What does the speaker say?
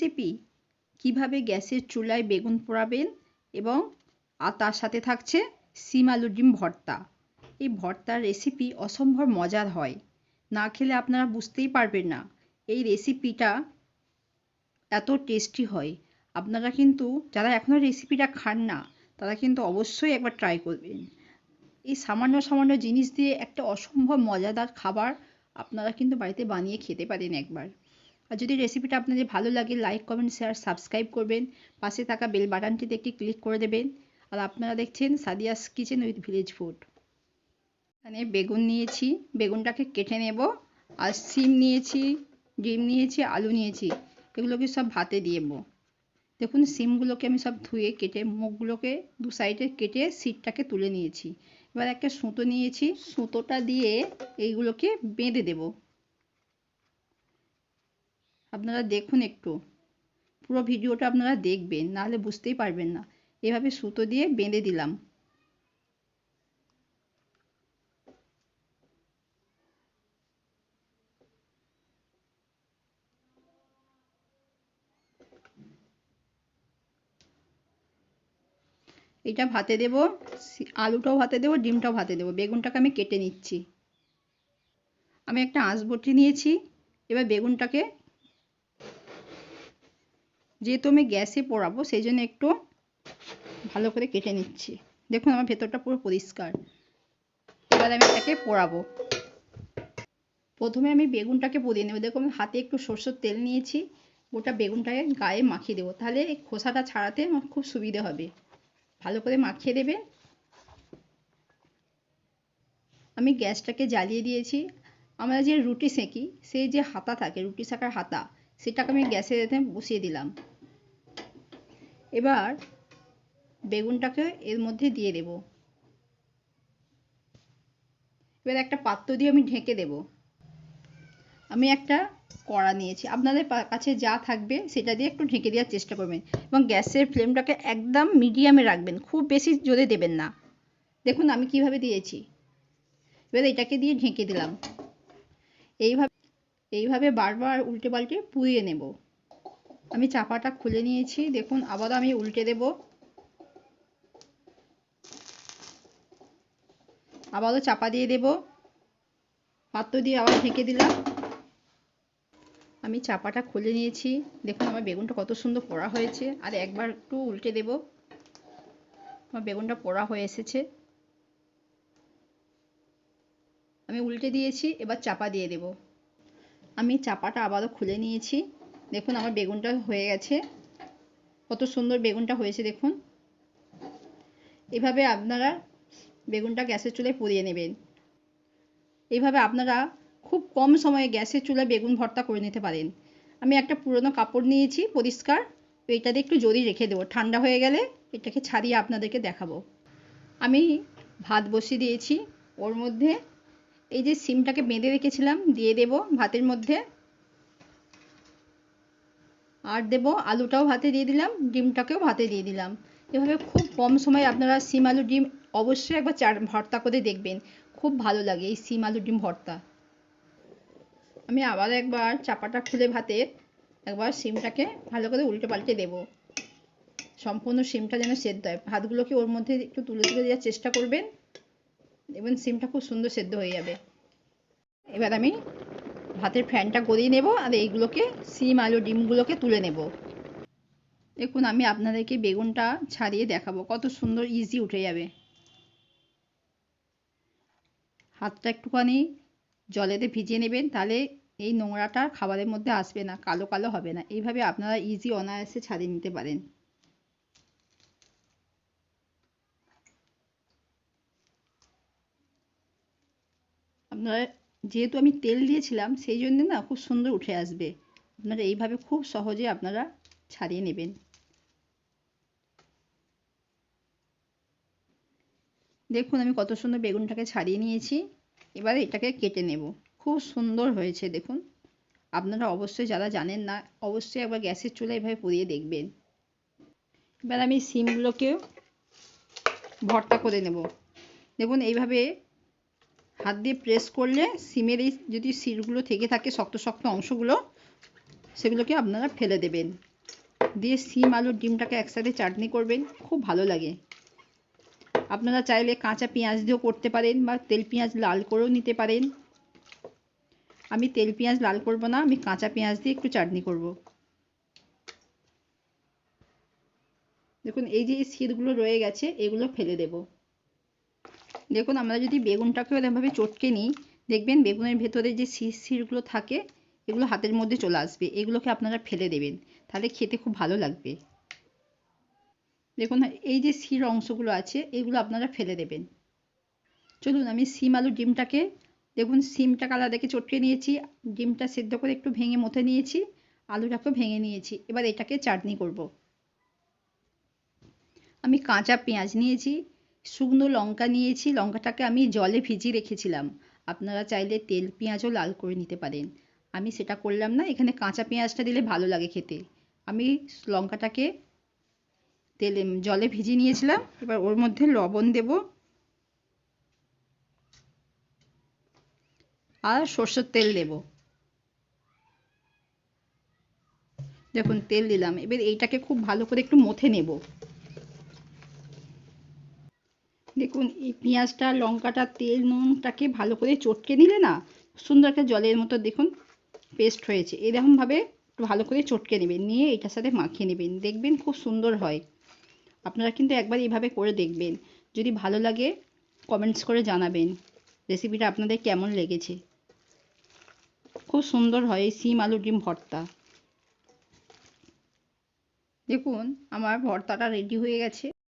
Recipe, কীভাবে গ্যাসের চুলায় বেগুন পোড়াবেন এবং, আর তার সাথে থাকছে সিম আলু ডিম ভর্তা। এই ভর্তার রেসিপি অসম্ভব মজার হয়। না খেলে আপনারা বুঝতেই পারবেন না এই রেসিপিটা এত টেস্টি হয়। আপনারা কিন্তু, যারা এখনও রেসিপিটা খান না, তারা কিন্তু অবশ্যই একবার ট্রাই করবেন। এই সামান্য সামান্য জিনিস দিয়ে একটা অসম্ভব মজাদার খাবার আপনারা কিন্তু বাড়িতে বানিয়ে খেতে পারেন একবার। আর যদি রেসিপিটা আপনাদের ভালো লাগে লাইক কমেন্ট শেয়ার সাবস্ক্রাইব করবেন। পাশে থাকা বেল বাটনটিতে একটি ক্লিক করে দেবেন। আর আপনারা দেখছেন Sadia's kitchen with village food এখানে বেগুন নিয়েছি। বেগুনটাকে কেটে নেব। আর সিম নিয়েছি, ডিম নিয়েছি, আলু নিয়েছি। এগুলোকে সব ভাতে দিয়ে দেবো দেখুন সিমগুলোকে আমি সব ধুয়ে কেটে মুখগুলোকে দু সাইডে কেটে সিটটাকে তুলে নিয়েছি। এবার একটা সুতো নিয়েছি। সুতোটা দিয়ে এইগুলোকে বেঁধে দেব। আপনারা দেখুন একটু। পুরো ভিডিওটা আপনারা দেখবেন, নাহলে বুঝতেই পারবেন না। এভাবে সুতো দিয়ে বেঁধে দিলাম। এটা ভাতে দেব আলুটাও ভাতে দেবো, ডিমটাও ভাতে দেবো। বেগুনটাকে আমি কেটে নিচ্ছি। আমি একটা আঁশবটি নিয়েছি, এবার বেগুনটাকে যেহেতু আমি গ্যাসে পোড়াবো সেই জন্য একটু ভালো করে কেটে নিচ্ছি। দেখুন, আমার ভেতরটা পুরো পরিষ্কার। এবার আমি এটাকে পোড়াবো। প্রথমে আমি বেগুনটাকে পুড়িয়ে নেব। দেখুন হাতে একটু সরষের তেল নিয়েছি। গোটা বেগুনটাকে গায়ে মাখিয়ে দেবো। তাহলে খোসাটা ছাড়াতে আমার খুব সুবিধে হবে। ভালো করে মাখিয়ে দেবে আমি গ্যাসটাকে জ্বালিয়ে দিয়েছি। আমরা যে রুটি সেঁকি, সেই যে হাতা থাকে, রুটি সেঁকার হাতা, সেটাকে আমি গ্যাসে বসিয়ে দিলাম। এবার বেগুনটাকে এর মধ্যে দিয়ে দেব। এবার একটা পাত্র দিয়ে আমি ঢেকে দেব। আমি একটা কড়া নিয়েছি। আপনাদের কাছে যা থাকবে সেটা দিয়ে একটু ঢেকে দেওয়ার চেষ্টা করবেন এবং গ্যাসের ফ্লেমটাকে একদম মিডিয়ামে রাখবেন। খুব বেশি জোরে দেবেন না। দেখুন আমি কীভাবে দিয়েছি। এবার এটাকে দিয়ে ঢেকে দিলাম। এইভাবে এইভাবে বারবার উল্টে পাল্টে পুড়িয়ে নেব। আমি চাপাটা খুলে নিয়েছি। দেখুন আবার আমি উল্টে দেব। আবারও চাপা দিয়ে দেব। পাত্র দিয়ে আবার ঢেকে দিলাম। আমি চাপাটা খুলে নিয়েছি। দেখুন, আমার বেগুনটা কত সুন্দর পোড়া হয়েছে। আর একবার একটু উল্টে দেব। আমার বেগুনটা পোড়া হয়ে এসেছে। আমি উল্টে দিয়েছি, এবার চাপা দিয়ে দেব। আমি চাপাটা আবারও খুলে নিয়েছি। দেখুন আমার বেগুনটা হয়ে গেছে। কত সুন্দর বেগুনটা হয়েছে দেখুন। এভাবে আপনারা বেগুনটা গ্যাসের চুলায় পুড়িয়ে নেবেন। এইভাবে আপনারা খুব কম সময়ে গ্যাসের চুলায় বেগুন ভর্তা করে নিতে পারেন। আমি একটা পুরনো কাপড় নিয়েছি, পরিষ্কার। দিয়ে একটু জরি রেখে দেবো। ঠান্ডা হয়ে গেলে এটাকে ছাড়িয়ে আপনাদেরকে দেখাবো। আমি ভাত বসিয়ে দিয়েছি। ওর মধ্যে এই যে সিমটাকে বেঁধে রেখেছিলাম, দিয়ে দেব ভাতের মধ্যে। আর দেব আলুটাও ভাতে দিয়ে দিলাম, ডিমটাকেও ভাতে দিয়ে দিলাম। এভাবে খুব কম সময়ে আপনারা সিম আলু ডিম অবশ্যই একবার চার, ভর্তা করে দেখবেন। খুব ভালো লাগে এই সিম আলু ডিম ভর্তা। আমি আবার একবার চাপাটা খুলে ভাতে একবার সিমটাকে ভালো করে উল্টে পাল্টে দেব। সম্পূর্ণ সিমটা যেন সেদ্ধ হয়। ভাতগুলোকে ওর মধ্যে একটু তুলে তুলে দেওয়ার চেষ্টা করবেন। এবং সিমটা খুব সুন্দর সেদ্ধ হয়ে যাবে। এবার আমি ভাতের ফ্যানটা গড়িয়ে নেব আর এইগুলোকে, সিম আলু ডিমগুলোকে তুলে নেব। দেখুন, আমি আপনাদেরকে বেগুনটা ছাড়িয়ে দেখাবো। কত সুন্দর ইজি উঠে যাবে। হাতটা একটুখানি জলেতে ভিজিয়ে নেবেন, তাহলে এই নোংরাটা খাবারের মধ্যে আসবে না, কালো কালো হবে না। এইভাবে আপনারা ইজি অনায়াসে ছাড়িয়ে নিতে পারেন। আপনারা যেহেতু আমি তেল দিয়েছিলাম, সেই জন্য না খুব সুন্দর উঠে আসবে। আপনারা এইভাবে খুব সহজে আপনারা ছাড়িয়ে নেবেন। দেখুন, আমি কত সুন্দর বেগুনটাকে ছাড়িয়ে নিয়েছি। এবার এটাকে কেটে নেব। খুব সুন্দর হয়েছে, দেখুন। আপনারা অবশ্যই, যারা জানেন না, অবশ্যই একবার গ্যাসের চুলা এভাবে পুড়িয়ে দেখবেন। এবার আমি সিমগুলোকেও ভর্তা করে নেব। দেখুন, এইভাবে হাত দিয়ে প্রেস করলে সিমের এই যদি সিরগুলো থেকে থাকে শক্ত শক্ত অংশগুলো, সেগুলোকে আপনারা ফেলে দেবেন। দিয়ে সিম আলুর ডিমটাকে একসাথে চাটনি করবেন, খুব ভালো লাগে। আপনারা চাইলে কাঁচা পেঁয়াজ দিয়েও করতে পারেন বা তেল পেঁয়াজ লাল করেও নিতে পারেন। আমি তেল পেঁয়াজ লাল করব না, আমি কাঁচা পেঁয়াজ দিয়ে একটু চাটনি করব। দেখুন, এই যে শীতগুলো রয়ে গেছে, এগুলো ফেলে দেব। দেখুন, আমরা যদি বেগুনটাকেও এরকমভাবে চটকে নিই, দেখবেন বেগুনের ভেতরে যে শির শিরগুলো থাকে, এগুলো হাতের মধ্যে চলে আসবে। এগুলোকে আপনারা ফেলে দেবেন। তাহলে খেতে খুব ভালো লাগবে। দেখুন, এই যে শির অংশগুলো আছে, এগুলো আপনারা ফেলে দেবেন। চলুন, আমি সিম আলু ডিমটাকে, দেখুন সিমটাকে আলাদাকে চটকে নিয়েছি, ডিমটা সেদ্ধ করে একটু ভেঙে মথে নিয়েছি, আলুটাকেও ভেঙে নিয়েছি। এবার এটাকে চাটনি করব। আমি কাঁচা পেঁয়াজ নিয়েছি শুকনো লঙ্কা নিয়েছি, লঙ্কাটাকে আমি জলে ভিজিয়ে রেখেছিলাম। আপনারা চাইলে তেল, পেঁয়াজও লাল করে নিতে পারেন। আমি সেটা করলাম না, এখানে কাঁচা পেঁয়াজটা দিলে ভালো লাগে খেতে। আমি লঙ্কাটাকে তেলে, জলে ভিজিয়ে নিয়েছিলাম, এবার ওর মধ্যে লবণ দেব। আর সর্ষের তেল দেব। দেখুন, তেল দিলাম। এবার এইটাকে খুব ভালো করে একটু মথে নেব। দেখুন, এই পেঁয়াজটা, লঙ্কাটা, তেল, নুনটাকে ভালো করে চটকে নিলে না, সুন্দর একটা জলের মতো দেখুন পেস্ট হয়েছে। এরকমভাবে ভালো করে চটকে নেবেন, নিয়ে এটার সাথে মাখিয়ে নেবেন। দেখবেন খুব সুন্দর হয়। আপনারা কিন্তু একবার এইভাবে করে দেখবেন। যদি ভালো লাগে কমেন্টস করে জানাবেন। রেসিপিটা আপনাদের কেমন লেগেছে? খুব সুন্দর হয় এই সিম আলু ডিম ভর্তা। দেখুন, আমার ভর্তাটা রেডি হয়ে গেছে।